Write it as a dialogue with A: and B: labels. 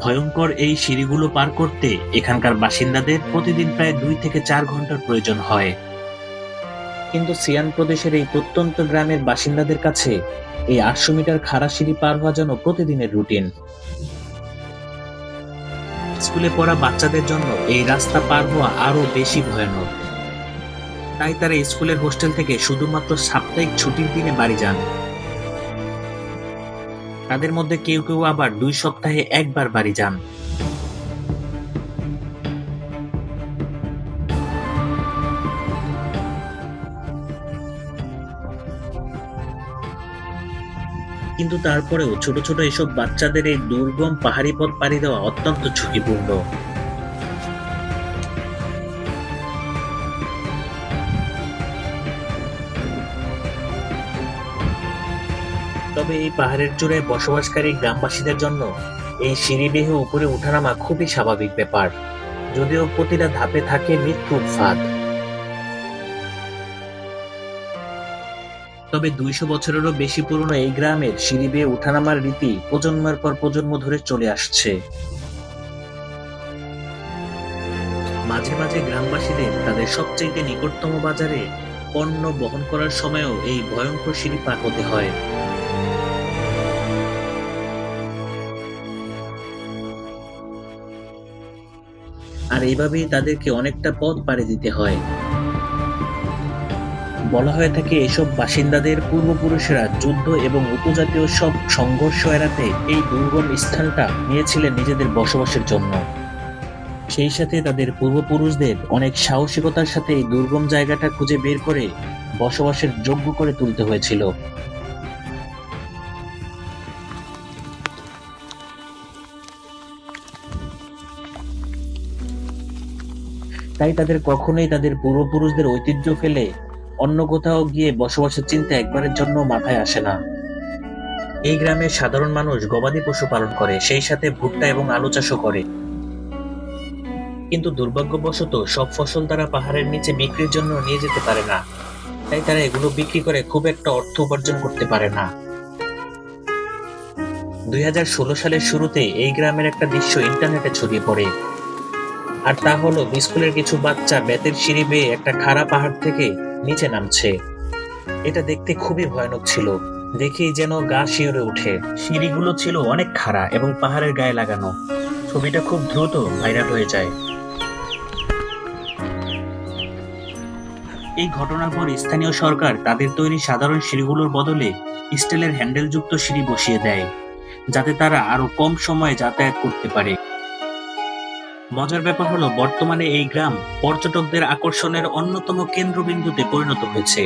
A: ভয়ঙ্কর এই সিঁড়িগুলো পার করতে এখানকার বাসিন্দাদের প্রতিদিন প্রায় দুই থেকে চার ঘণ্টার প্রয়োজন হয়। কিন্তু সিয়ান প্রদেশের এই প্রত্যন্ত গ্রামের বাসিন্দাদের কাছে এই আটশো মিটার খাড়া সিঁড়ি পার হওয়া যেন প্রতিদিনের রুটিন। স্কুলে পড়া বাচ্চাদের জন্য এই রাস্তা পার হওয়া আরও বেশি ভয়ানক। তাই তারা স্কুলের হোস্টেল থেকে শুধুমাত্র সাপ্তাহিক ছুটির দিনে বাড়ি যান। তাদের মধ্যে কেউ কেউ আবার দুই সপ্তাহে একবার বাড়ি যান। কিন্তু তারপরেও ছোট ছোট এসব বাচ্চাদের এই দুর্গম পাহাড়ি পথ পাড়ি দেওয়া অত্যন্ত ঝুঁকিপূর্ণ। তবে এই পাহাড়ের চূড়ায় বসবাসকারী গ্রামবাসীদের জন্য এই সিঁড়ি বেয়ে উপরে ওঠানামা খুবই স্বাভাবিক ব্যাপার, যদিও প্রতিটা ধাপে থাকে মৃত্যুর ফাঁদ। তবে দুইশো বছরেরও বেশি পুরনো এই গ্রামের সিঁড়ি বেয়ে ওঠানামার রীতি প্রজন্মের পর প্রজন্ম ধরে চলে আসছে। মাঝে মাঝে গ্রামবাসীদের তাদের সবচেয়ে নিকটতম বাজারে পণ্য বহন করার সময়ও এই ভয়ঙ্কর সিঁড়ি পার হতে হয়। আর এইভাবেই তাদেরকে অনেকটা পথ পাড়ি দিতে হয়। বলা হয়ে থাকে এসব বাসিন্দাদের পূর্বপুরুষেরা যুদ্ধ এবং উপজাতীয় সব সংঘর্ষ এড়াতে এই দুর্গম স্থানটা নিয়েছিলেন নিজেদের বসবাসের জন্য। সেই সাথে তাদের পূর্বপুরুষদের অনেক সাহসিকতার সাথে এই দুর্গম জায়গাটা খুঁজে বের করে বসবাসের যোগ্য করে তুলতে হয়েছিল। তাই তাদের কখনোই তাদের পূর্বপুরুষদের ঐতিহ্য ফেলে অন্য কোথাও গিয়ে বসবাসের চিন্তা একবারের জন্য মাথায় আসে না। এই গ্রামের সাধারণ মানুষ গবাদি পশু পালন করে, সেই সাথে ভুট্টা এবং আলু চাষও করে। কিন্তু দুর্ভাগ্যবশত সব ফসল তারা পাহাড়ের নিচে বিক্রির জন্য নিয়ে যেতে পারে না। তাই তারা এগুলো বিক্রি করে খুব একটা অর্থ উপার্জন করতে পারে না। দুই হাজার ষোলো সালের শুরুতে এই গ্রামের একটা দৃশ্য ইন্টারনেটে ছড়িয়ে পড়ে। আর তা হলো স্কুলের কিছু বাচ্চা বেতের সিঁড়ি বেয়ে একটা খাড়া পাহাড় থেকে নিচে নামছে। এটা দেখতে খুবই ভয়ানক ছিল। দেখেই যেন গা শিওরে উঠে সিঁড়িগুলো ছিল অনেক খাড়া এবং পাহাড়ের গায়ে লাগানো। ছবিটা খুব দ্রুত ভাইরাল হয়ে যায়। এই ঘটনার পর স্থানীয় সরকার তাদের তৈরি সাধারণ সিঁড়িগুলোর বদলে স্টিলের হ্যান্ডেলযুক্ত সিঁড়ি বসিয়ে দেয়, যাতে তারা আরও কম সময়ে যাতায়াত করতে পারে। মজার ব্যাপার হলো বর্তমানে এই গ্রাম পর্যটকদের আকর্ষণের অন্যতম কেন্দ্রবিন্দুতে পরিণত হয়েছে।